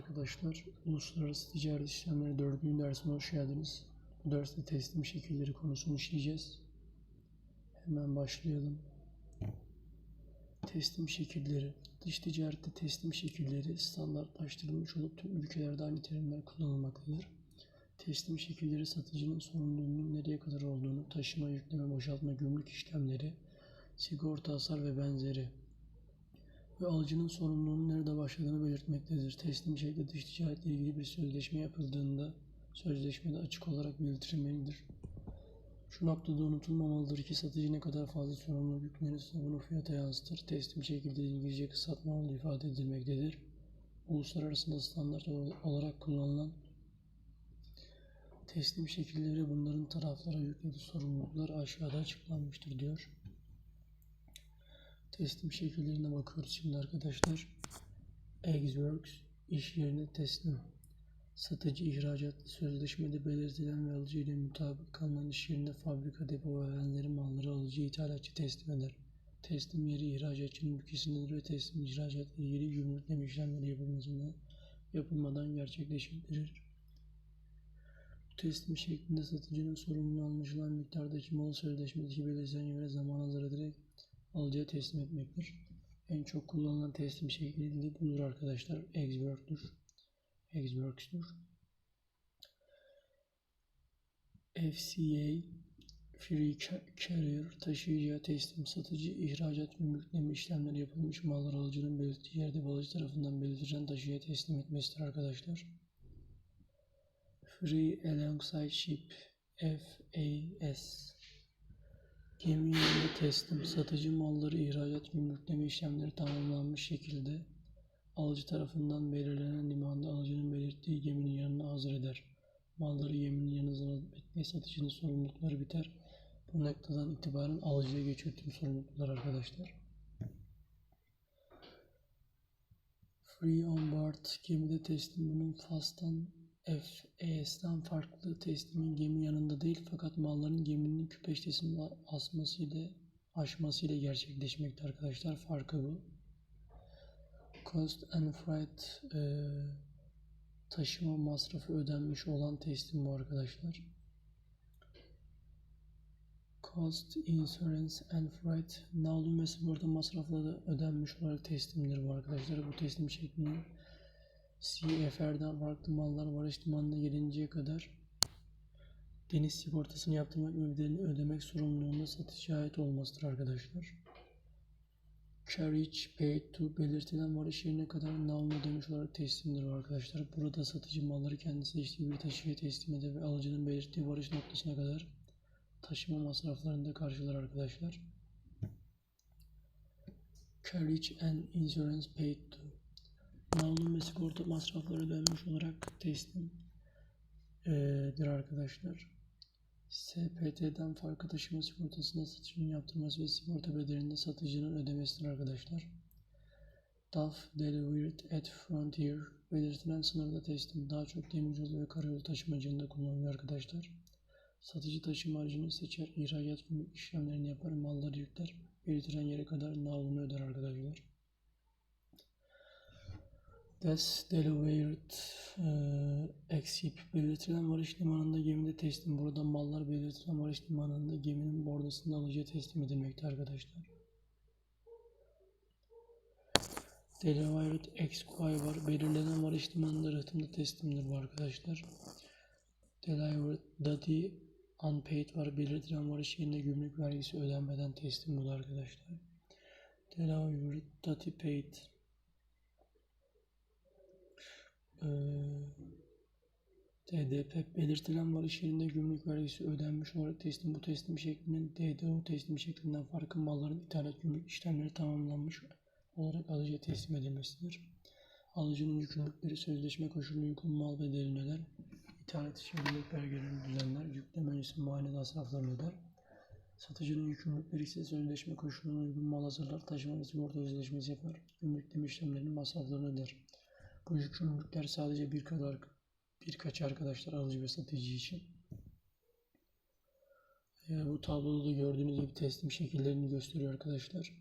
Arkadaşlar, Uluslararası Ticaret İşlemleri 4. dersine hoş geldiniz. Bu derste teslim şekilleri konusunu işleyeceğiz. Hemen başlayalım. Teslim şekilleri. Dış ticarette teslim şekilleri standartlaştırılmış olup tüm ülkelerde aynı terimler kullanılmaktadır. Teslim şekilleri satıcının sorumluluğunun nereye kadar olduğunu, taşıma, yükleme, boşaltma, gümrük işlemleri, sigorta, hasar ve benzeri ve alıcının sorumluluğunun nerede başladığını belirtmektedir. Teslim şekli dış ticaretle ilgili bir sözleşme yapıldığında sözleşmede açık olarak belirtilmelidir. Şu noktada unutulmamalıdır ki satıcı ne kadar fazla sorumluluk yüklenirse bunu fiyata yansıtır. Teslim şekilde İngilizce kısaltma olduğu ifade edilmektedir. Uluslararası standart olarak kullanılan teslim şekilleri bunların taraflara yüklediği sorumluluklar aşağıda açıklanmıştır diyor. Teslim şekillerine bakıyoruz şimdi arkadaşlar. Eggworks iş yerine teslim. Satıcı ihracatlı sözleşmede belirtilen ve alıcı ile mutabık kalınan iş yerine fabrika, depo ve benzeri malları alıcı ithalatçı teslim eder. Teslim yeri ihracatçının ülkesindedir ve teslim ihracatla ilgili gümrükleme işlemleri yapılmasından yapılmadan gerçekleştirilir. Bu teslim şeklinde satıcının sorumluluğu anlaşılan miktardaki malı sözleşmedeki belirtilen yere zaman hazır ederek alıcıya teslim etmektir. En çok kullanılan teslim şekli de budur arkadaşlar. Eggwork'tur. Eggworks'tur. FCA Free Carrier taşıyıcıya teslim satıcı ihracat gümrükleme işlemleri yapılmış mallar alıcının belirttiği yerde alıcı tarafından belirtilen taşıya teslim etmesidir arkadaşlar. Free Alongside Ship FAS Gemi yanında teslim, satıcı malları ihracat gümrükleme işlemleri tamamlanmış şekilde alıcı tarafından belirlenen limanda alıcının belirttiği geminin yanına hazır eder. Malları geminin yanına etmeye satıcının sorumlulukları biter. Bu noktadan itibaren alıcıya geçiyor tüm sorumluluklar arkadaşlar. Free on board gemide teslim bunun FAS'tan FES'ten farklı teslimin gemi yanında değil fakat malların geminin küpeştesinin asmasıyla aşmasıyla gerçekleşmekte arkadaşlar. Farkı bu. Cost and freight e, taşıma masrafı ödenmiş olan teslim bu arkadaşlar. Cost, insurance and freight navlun ve sigorta masrafları ödenmiş olarak teslimdir bu arkadaşlar. Bu teslim şeklinin CFR'den farklı mallar varış limanına gelinceye kadar deniz sigortasını yaptırmak ve bedelini ödemek sorumluluğunda satıcıya ait olmasıdır arkadaşlar. Carriage paid to belirtilen varış yerine kadar navlun ödemiş olarak teslimdir arkadaşlar. Burada satıcı malları kendisi seçtiği bir taşıya teslim eder ve alıcının belirttiği varış noktasına kadar taşıma masraflarını da karşılar arkadaşlar. Carriage and insurance paid to Navlun ve sigorta masrafları ödenmiş olarak teslimdir arkadaşlar. SPT'den farkı taşıma sigortasında satıcının yaptırması ve sigorta bedelinde satıcının ödemesidir arkadaşlar. DAF Delivered at Frontier belirtilen sınırda teslim daha çok demiryolu ve karayolu taşımacılığında kullanılıyor arkadaşlar. Satıcı taşıma aracını seçer, ihracat işlemlerini yapar, malları yükler, belirtilen yere kadar navlunu öder arkadaşlar. Des Delivered e, Exhip belirtilen varış limanında gemide teslim. Burada mallar belirtilen varış limanında geminin bordasında alıcıya teslim edilmekte arkadaşlar. Delivered Exquire var. Belirlenen varış limanında rıhtımda teslimdir bu arkadaşlar. Delivered Duty Unpaid var. Belirtilen varış yerine gümrük vergisi ödenmeden teslim bu arkadaşlar. Delivered Duty Paid DDP belirtilen varış yerinde gümrük vergisi ödenmiş olarak teslim bu teslim şeklinin DDO teslim şeklinden farkı malların ithalat gümrük işlemleri tamamlanmış olarak alıcıya teslim edilmesidir. Alıcının yükümlülükleri sözleşme koşuluna uygun mal bedelini öder. İthalat işi gümrük belgelerini düzenler. Yükleme öncesi muayene masraflarını öder. Satıcının yükümlülükleri ise sözleşme koşuluna uygun mal hazırlar. Taşıma ve sigorta sözleşmesi yapar. Gümrükleme işlemlerinin masraflarını öder. Bu yükümlülükler sadece bir kadar birkaç arkadaşlar alıcı ve satıcı için. Ee, bu tabloda da gördüğünüz gibi teslim şekillerini gösteriyor arkadaşlar.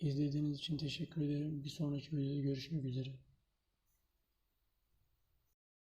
İzlediğiniz için teşekkür ederim. Bir sonraki videoda görüşmek üzere.